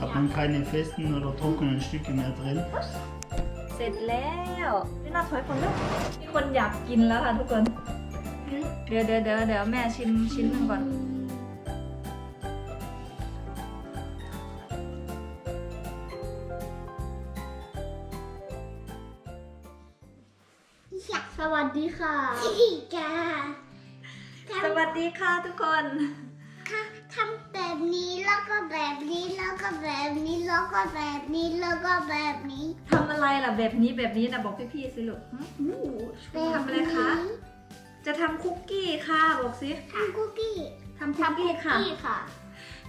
Hat man keine festen oder trockenen Stücke mehr drin. เสร็จแล้วนี่น่าถอยคนแล้วมีคนอยากกินแล้วค่ะทุกคน เดี๋ยวเดี๋ยวเดี๋ยวเดี๋ยวแม่ชิมชิ้นหนึ่งก่อน สวัสดีค่ะจ้าสวัสดีค่ะทุกคนทำแบบ นี้แล้วก็แบบนี้แล้วก็แบบนี้แล้วก็แบบนี้แล้วก็แบบนี้ทำอะไรล่ะแบบนี้แบบนี้นะบอกพี่ๆสิลูกหึแบบทำอะไรคะ จะทำคุกกี้ค่ะบอกสิทำคุกกี้ทำคุกกี้ค่ะค่ะ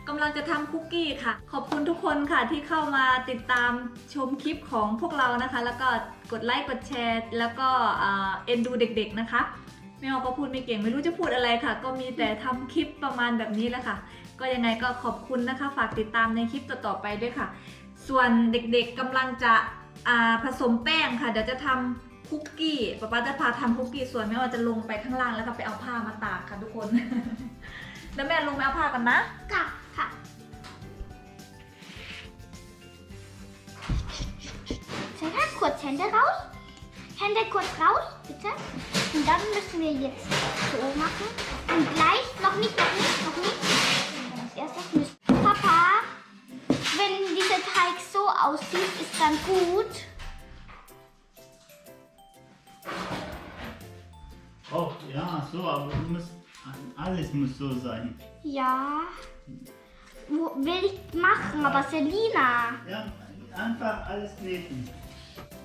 กำลังจะทำคุกกี้ค่ะ ขอบคุณทุกคนค่ะที่เข้ามาติดตามชมคลิปของพวกเรานะคะ แล้วก็กดไลค์กดแชร์ แล้วก็อ่าเอ็นดูเด็กๆนะคะแม่ออก็พูดไม่เก่งไม่รู้จะพูดอะไรค่ะ ก็มีแต่ทำคลิปประมาณแบบนี้แหละค่ะ ก็ยังไงก็ขอบคุณนะคะ ฝากติดตามในคลิปต่อๆไปด้วยค่ะ ส่วนเด็กๆกำลังจะอ่าผสมแป้งค่ะ เดี๋ยวจะทำคุกกี้ป๊าป๊าจะพาทำคุกกี้ส่วนแม่ว่าจะลงไปข้างล่างแล้วก็ไปเอาผ้ามาตากค่ะทุกคน แล้วแม่ลงไปเอาผ้ากันนะค่ะค่ะ Sarah, kurz Hände raus. Hände kurz raus, bitte. Und dann müssen wir jetzt so machen. Und gleich, noch nicht, noch nicht, noch nicht. als erstes mischt. Papa, wenn dieser Teig so aussieht, ist dann gut. Oh, ja, so, aber musst, alles muss so sein. Ja. Wo will ich machen, aber Selina. Ja, einfach alles kneten.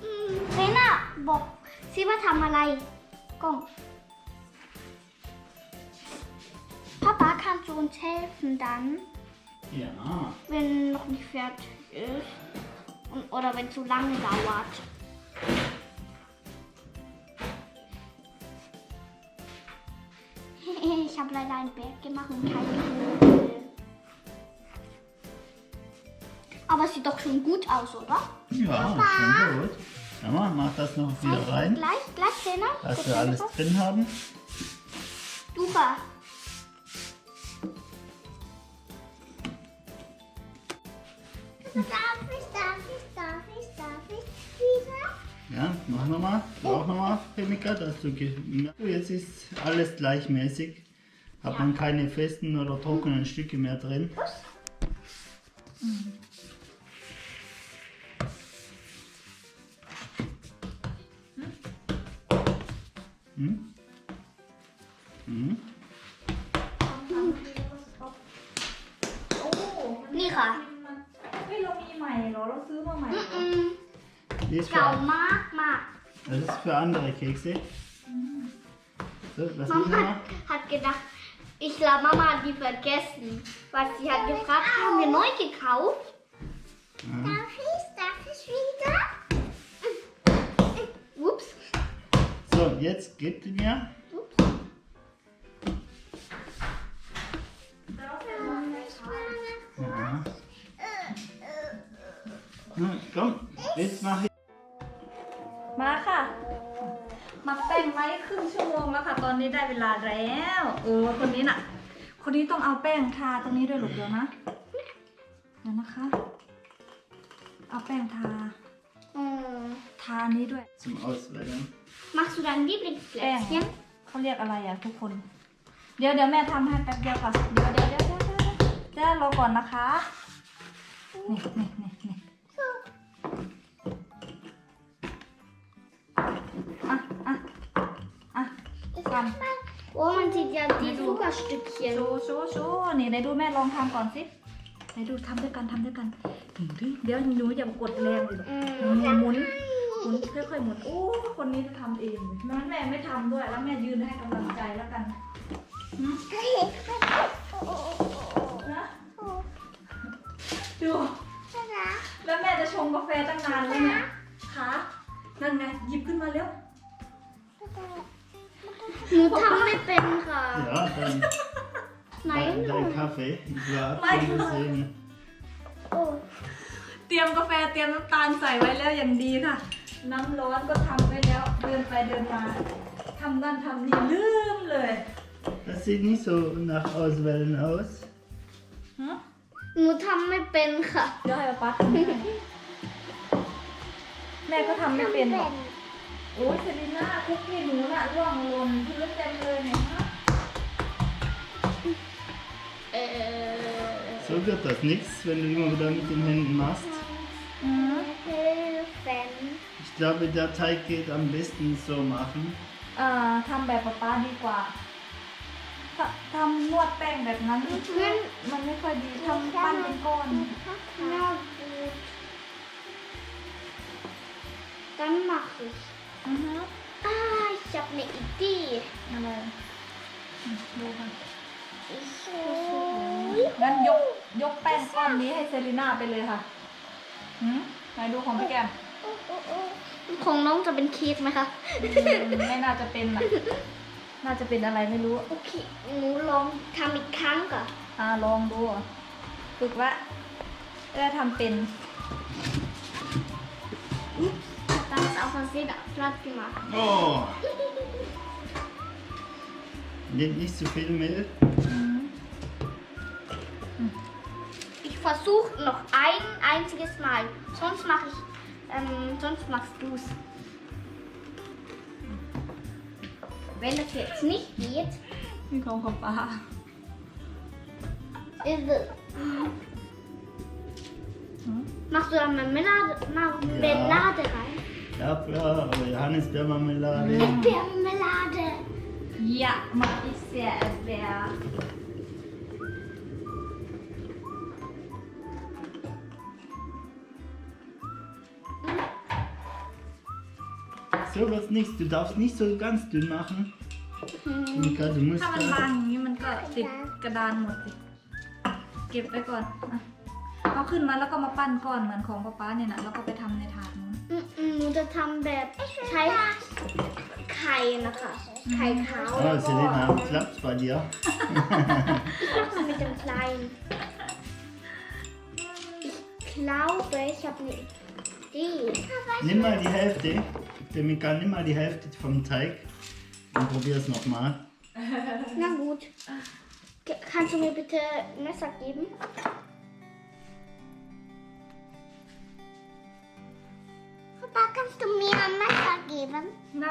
Hm, Selina, Bob, sieh wird haben allein. Komm. Kannst du uns helfen dann Ja, wenn noch nicht fertig ist Und, oder wenn zu lange dauert ich habe leider ein Berg gemacht und keine Höhe. Aber es sieht doch schon gut aus, oder? ja, schon gut. Mama, mach das noch wieder rein, Gleich, gleich, Sena. dass wir alles drin haben. Ducha. Chemiker, dass du. ge- So, Jetzt ist alles gleichmäßig. Hat man keine festen oder trockenen Stücke mehr drin. Hm? Hm? โอ้นี่ค่ะเฮ้ยเรามีใหม่เหรอเราซื้อมาใ Das ist für andere Kekse. So, was Mama hat, hat gedacht, ich glaube, Mama hat die vergessen. Was sie hat gefragt, haben wir neu gekauft? Darf ich, darf ich wieder? Ups. So, jetzt gebt ihr mir. Ups. Ja. Komm, jetzt mach มาแป้งไว้ครึ่งชั่วโมงแล้วค่ะ ตอนนี้ได้เวลาแล้วเออคนนี้น่ะ คนนี้ต้องเอาแป้งทาตรงนี้ด้วยหรอกเดี๋ยวนะเดี๋ยวนะคะ เอาแป้งทา Mm. ทานี้ด้วย Zum Auswählen. Machst du dein Lieblingsplätzchen? เขาเรียกอะไรอะทุกคน เดี๋ยวเดี๋ยวแม่ทำให้แป๊บเดียวค่ะ เดี๋ยวเดี๋ยวเดี๋ยวเดี๋ยวเดี๋ยวเดี๋ยวรอก่อนนะคะ นี่นี่นี่ Ich Komm. mach mal. Oh, man sieht ja die du. super โช Stückchen. ว์โชว์โชว์นี่ไหนดูแม่ลองทำก่อนสิไหนดูทำด้วยกันทำด้วยกันหมุนดิเดี๋ยวหนูอย่ากดแรงเลยหนูหมุนหมุนหมุนค่อยๆหมุนโอ้คนนี้จะทำเองแม่แม่ไม่ทำด้วยแล้วแม่ยืนให้กำลังใจแล้วกันหืมนะดูแล้วแม่จะชงกาแฟตั้งนานแล้วเนี่ยคะนั่นไงหยิบขึ้นมาเร็ว หนูทำไม่เป็นค่ะ Ja, dann ไหน dein, หนู dein Kaffee. Ich war Mein schon gesehen. โอ้เตรียมกาแฟเตรียมน้ำตาลใส่ไว้แล้วอย่างดีค่ะ น้ำร้อนก็ทำไว้แล้ว เดินไปเดินมาทำนั่นทำนี่ลืมเลย Das sieht nicht so nach Auswählen aus. ฮะหนูทำไม่เป็นค่ะ เดี๋ยวให้ป๊าทำให้แม่ก็ทำไม่เป็นหรอก โอ้ยเซรีน่าคุกกี้หนูน่ะร่วงหล่นพื้นเต็มเลยเนี่ยฮะเออ So wird das nichts, wenn du immer wieder mit den Händen machst. อืม Hilfen. Ich glaube, der Teig geht am besten so machen. เอ่อทำแบบป๊าป๊าดีกว่าถ้าทำนวดแป้งแบบนั้นมันไม่ค่อยดีทำปั้นเป็นก้อน Na gut. Dann mache ich. อือฮึ Ah, ich habe eine Idee. อะไรอืมดูค่ะ So. งั้นยกยกแป้งก้อนนี้ให้เซรีน่าไปเลยค่ะหืมไหนดูของพี่แกมของน้องจะเป็นเค้กไหมคะอืมไม่น่าจะเป็นอะน่าจะเป็นอะไรไม่รู้ โอเคหนูลองทำอีกครั้งก่อนอ่าลองดูฝึกละได้ทำเป็น Das ist auf Versehen platt gemacht. Oh! Nehmt nicht zu viel Mehl. อืม Ich versuche noch ein einziges Mal. Sonst mache ich, ähm, sonst machst du's. Wenn das jetzt nicht geht, นี่ของของป้า ist es. Machst du da Marmelade, Marmelade rein? Ja, klar, aber Johannisbeermarmelade. Erdbeermarmelade. Ja mag ich sehr sehr So wird's nichts. Du darfst nicht so ganz dünn machen. Mika, du musst ถ้ามันบาง da. อย่างนี้มันก็ติดกระดานหมดสิเก็บไว้ก่อนอ่ะเอาขึ้นมาแล้วก็มาปั้นก้อนเหมือนของป้าป๊าเนี่ยนะแล้วก็ไปทำในถาดนู้น อืมอืม หนูจะทำแบบใช้ไข่นะคะ ไข่ขาว Oh, Selena, klappt's bei dir? Ich mache mit dem Kleinen. Ich glaube, ich habe eine Idee. Nimm mal die Hälfte. Der Mika, nimm mal die Hälfte vom Teig und probier's nochmal. Na gut. K- Kannst du mir bitte ein Messer geben? Papa, kannst du mir ein Messer geben? ไหน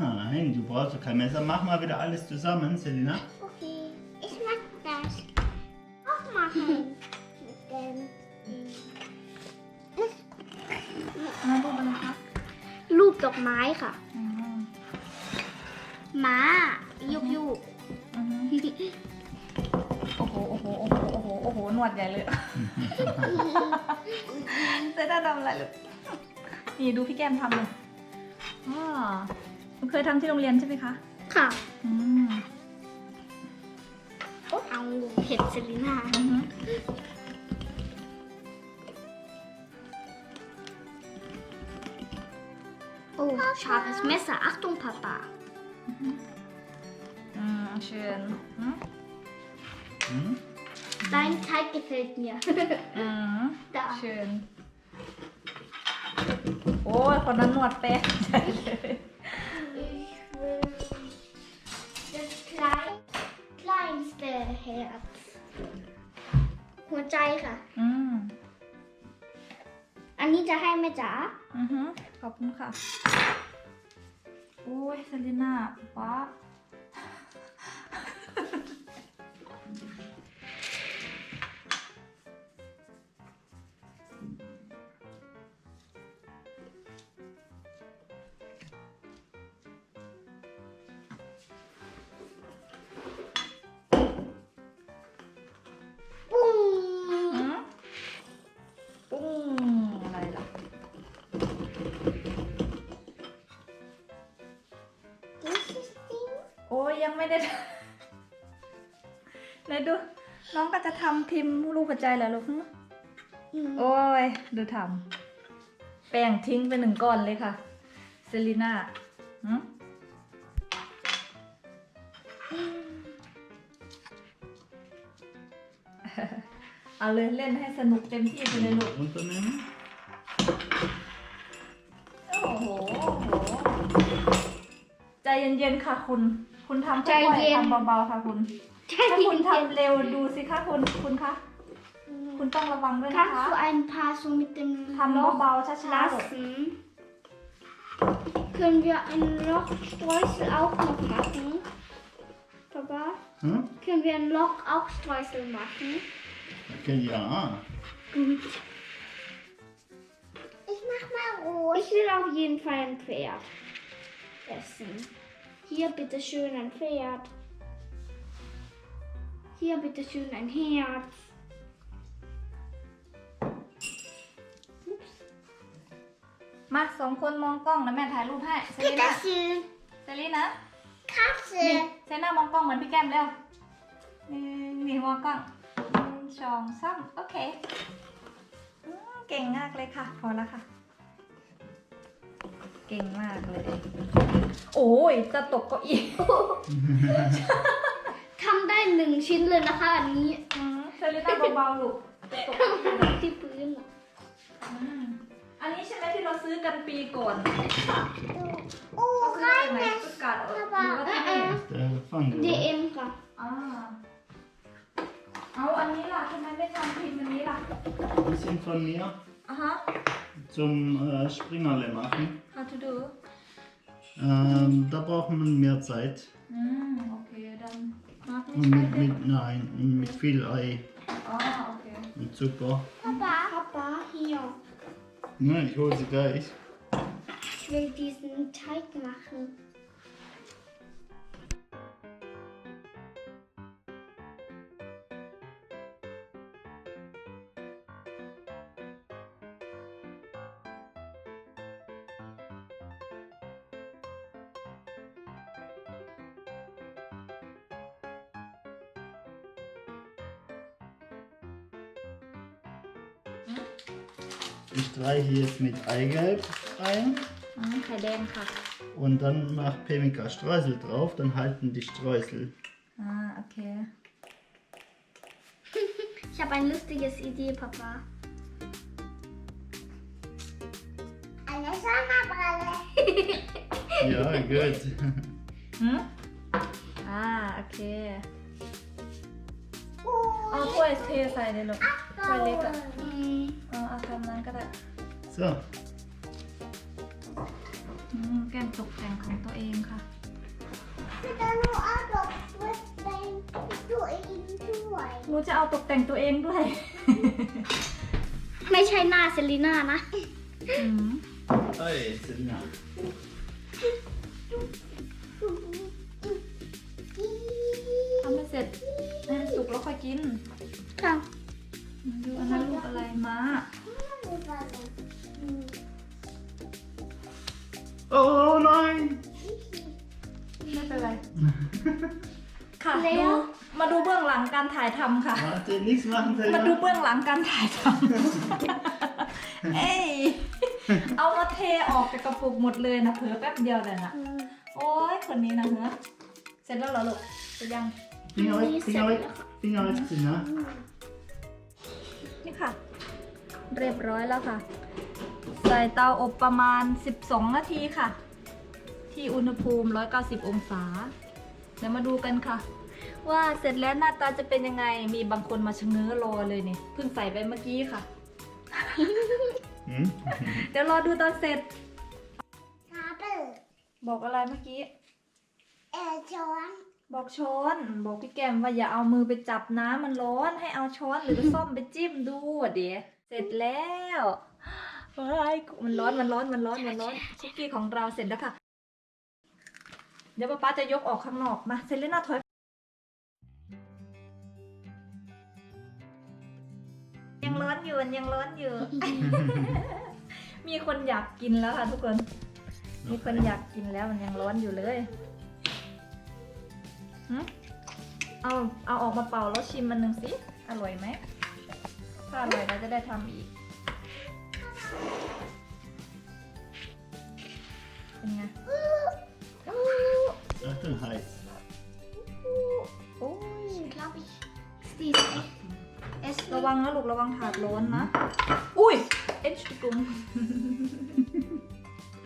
Nein, du brauchst doch kein Messer. Mach mal wieder alles zusammen, Selina. Okay, ich mag das. Auch machen. Mit dem. มาดูมันนะคะ รูปดอกไม้ค่ะ อืม ม้ายุกยุก อือฮึโอ้โหโอ้โหโอ้โหโอ้โหโอ้โหหนวดใหญ่เลย เซด้าทำอะไรลูก นี่ดูพี่แก้มทำเลยอ๋อหนูเคยทำที่โรงเรียนใช่ไหมคะ ค่ะ อืมเอาเห็ดเซรีน่าอือฮึโอ้ scharfes Messer Achtung Papa อืมเชิญอืม Hm? dein Teig gefällt mir อืม da เชิญ โอ้ยคนนั้นนวดแป้งใหญ่เลย ich will das klein, kleinste Herz หัวใจค่ะ อืม อันนี้จะให้แม่จ๋า อือฮึขอบคุณค่ะ โอ้ยเซรีน่าป๊า ไม่ได้ไหนดู น้องก็จะทำพิมพ์รูปหัวใจเหรอลูกหึอืมโอ้ย ดูทำแป้งทิ้งไปหนึ่งก้อนเลยค่ะ เซรีน่าหึเอาเลยเล่นให้สนุกเต็มที่ไปเลยลูก Runternehmen. โอ้โหโอ้โห ใจเย็นๆค่ะคุณ คุณทำ ใจ ค่อย เย็น ๆทำเบาๆค่ะคุณ ใช่ ถ้าคุณ เย็น ทำเร็วดูสิคะคุณ คุณคะ อืม คุณต้องระวังด้วยนะ Kannst คะ du ein paar so mit dem ทำ Loch เบาๆช้าๆลูก lassen? Können wir ein Lochstreusel auch noch machen? Papa? Hm? Können wir ein Loch auch Streusel machen? Okay, ja. Gut. Ich mach mal rot. Ich will auf jeden Fall ein Pferd essen. Hier bitte schön ein Pferd. Hier bitte schön ein Herz. Ups. มาสองคนมองกล้องนะแม่ถ่ายรูปให้เซรีนะ Bitteschön. เซรีนะ Katze. นี่เซน่ามองกล้องเหมือนพี่แก้มเร็วหนึ่งนี่มองกล้องหนึ่งสองสามโอเคอืมเก่งมากเลยค่ะ พอแล้วค่ะ เก่งมากเลย โอ้ยจะตกเก้าอี้ทำได้หนึ่งชิ้นเลยนะคะอันนี้อืมเซรีน่าเบาๆลูกจะตกเก้าอี้ที่พื้นอะอืมอันนี้ใช่ไหมที่เราซื้อกันปีก่อน Oh, เราซื้อจากไหน rein. สกัดหรือว่าที่นี่ Der Fang. ดีเอ็มค่ะอ่าเอาอันนี้ล่ะทำไมไม่ทำพิมพ์อันนี้ล่ะ Ein bisschen von mir อะฮะ zum äh, Springerle machen. how to do Ähm, da braucht man mehr Zeit. อืมโอเคดันมาร์ก Und ไม่ mit, ใช่ mit, nein, mit viel Ei อ๋อโอเค und Zucker. Papa, Papa, hier. Ja, ich hole sie gleich. Ich will diesen Teig machen. Ich streiche jetzt mit Eigelb ein อืมไข่แดงค่ะ und dann macht Pemika Streusel drauf, dann halten die Streusel. อ่าโอเค Ich habe eine lustige Idee, Papa. Eine Sommerbrille. Ja, gut. หืมอ่าโอเคเอา Oh, ถ้วย เทใส่เลยลูกถ้วยเล็กอะ Mm, เอาเอาทำนั้นก็ได้ So, อืมแก้มตกแต่งของตัวเองค่ะ wieder nur Adolf. Was denkst du in Dubai? หนูจะเอาตกแต่งตัวเองด้วย ไม่ใช่หน้าเซรีน่านะ อืม hey, Selina. ทำให้เสร็จให้มันสุกแล้วค่อยกิน ค่ะ ดูอันนั้นลูกอะไรมา Oh nein! ไม่เป็นไร ค่ะแล้ดูวมาดูเบื้องหลังการถ่ายทำค่ะ Warte, nichts machen, มาดู Selina. เบื้องหลังการถ่ายทำ เอ้ย เอามาเทออกจากกระปุกหมดเลยนะเผลอแป๊บเดียวเลยนะโอ้ยคนนี้นะเหรอเสร็จแล้วเหรอลูกเสร็จยัง Finger weg, Finger weg, Finger weg, Selina. นี่ ค่ะ เรียบร้อยแล้วค่ะ ใส่เตาอบประมาณ 12 นาทีค่ะ ที่อุณหภูมิ 190 องศา เดี๋ยวมาดูกันค่ะ ว่าเสร็จแล้วหน้าตาจะเป็นยังไง มีบางคนมาชะเง้อรอเลยเนี่ยเพิ่งใส่ไปเมื่อกี้ค่ะ Hm? เดี๋ยวรอดูตอนเสร็จ Kabel. บอกอะไรเมื่อกี้ Äh, John. บอกช้อนบอกพี่แกมว่าอย่าเอามือไปจับน้ำมันร้อน ให้เอาช้อนหรือส้อมไปจิ้มดูอะเดี๋ยวเสร็จแล้วเฮ้ยมันร้อนมันร้อนมันร้อนมันร้อนคุกกี้ของเราเสร็จแล้วค่ะ เดี๋ยวป๊าป๊าจะยกออกข้างนอกมาเซเลน่าถอยยังร้อนอยู่มันยังร้อนอยู่ มีคนอยากกินแล้วค่ะทุกคน มีคนอยากกินแล้วมันยังร้อนอยู่เลย หึเอาเอาออกมาเป่าแล้วชิมมันหนึ่งสิ อร่อยไหม ถ้าอร่อยเราจะได้ทำอีก เป็นไง Achtung, heiß. โอ้ย glaube ich. Ist die echt? Es ระวังนะลูกระวังถาดร้อนนะ อุ้ย เอ็นชุกุม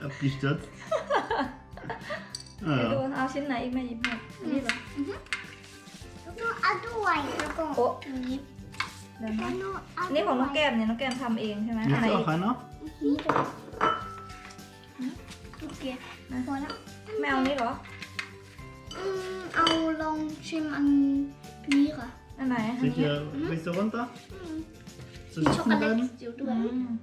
Abgestürzt. ไปดู Ah, เอาชิ้นไหนอีกแม่หยิบให้อันนี่เหรอ Nur Aduai. แล้วก็โอ้อันนี้มเดี๋ยวนะ Dann nur อันนี่ของน้องแก้มเนี่ยน้องแก้มทำเองใช่ไหม Willst อันไหน du อีก auch einer? Okay. พอแล้วแมวนี้เหรอ Mm, เอาลองชิมอันนี้ค่ะอันไหนอัน Seht นี้ ihr, willst du runter? อืม Soll มี ich ช็อกโก offen แลต bleiben? จิ๋วด้อืวยม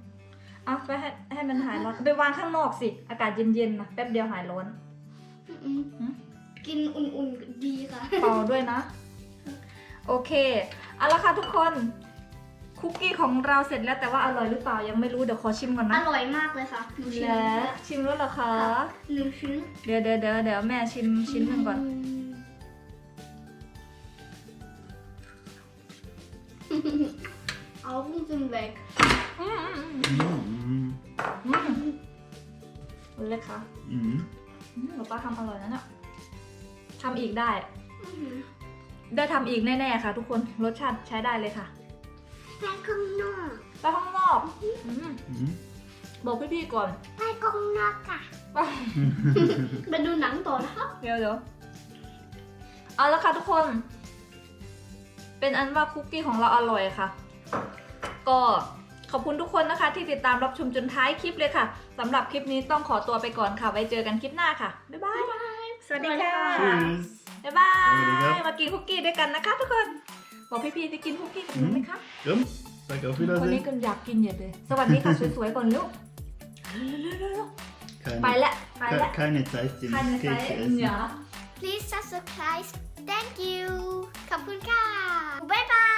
เอาไปให้ให้มันหายร้อน ไปวางข้างนอกสิ อากาศเย็นๆนะแป๊บเดียวหายร้อนอืมหืม กินอุ่นๆดีค่ะ เป่าด้วยนะ โอเค เอาละค่ะทุกคน คุกกี้ของเราเสร็จแล้วแต่ว่าอร่อยหรือเปล่ายังไม่รู้เดี๋ยวขอชิมก่อนอนะร่อยมากเลยค่ะหนูชิมแล้วชิมแล้วเหรอคะ หนึ่งชิ้นเดี๋ยวเดี๋ยวเดี๋ยวเดี๋ยวแม่ชิมชิ้นหนึ่งก่อน เอาบุ้งเป็นแบกอืมอืม Mm. อืมเอาเลยค่ะ Mm. อืม หนูป้าทำอร่อยนะเนี่ยทำอีกได้ ได้ทำอีกแน่ๆค่ะ ทุกคน รสชาติใช้ได้เลยค่ะ Bei Kong Nor. ไปข้างนอกอืม Mm. บอกพี่ๆก่อน Bei Kong Nor ka. ไปดูหนังต่อนะคะเดี๋ยวเดี๋ยวเอาละค่ะทุกคน เป็นอันว่าคุกกี้ของเราอร่อยค่ะ ก็ ขอบคุณทุกคนนะคะ ที่ติดตามรับชมจนท้ายคลิปเลยค่ะสำหรับคลิปนี้ต้องขอตัวไปก่อนค่ะไว้เจอกันคลิปหน้าค่ะบ๊ายบายสวัสดีค่ะ Tschüss. บ๊ายบาสวัสดีครัยบมากินคุกกี้ด้วยกันนะคะ ทุกคนบอกพี่ๆจะกินคุกกี้กับหนูไหมคะ Komm, sag auf วันนี้ Wiedersehen. กันอยากกินใหญ่เลย สวัสดีค่ะสวยๆก่อนลูกเร็วๆๆไป Keine, ละไปละ ke- keine Zeit, den ใครในใจ Cake zu essen. อย่า Please subscribe thank you ขอบคุณค่ะบ๊ายบาย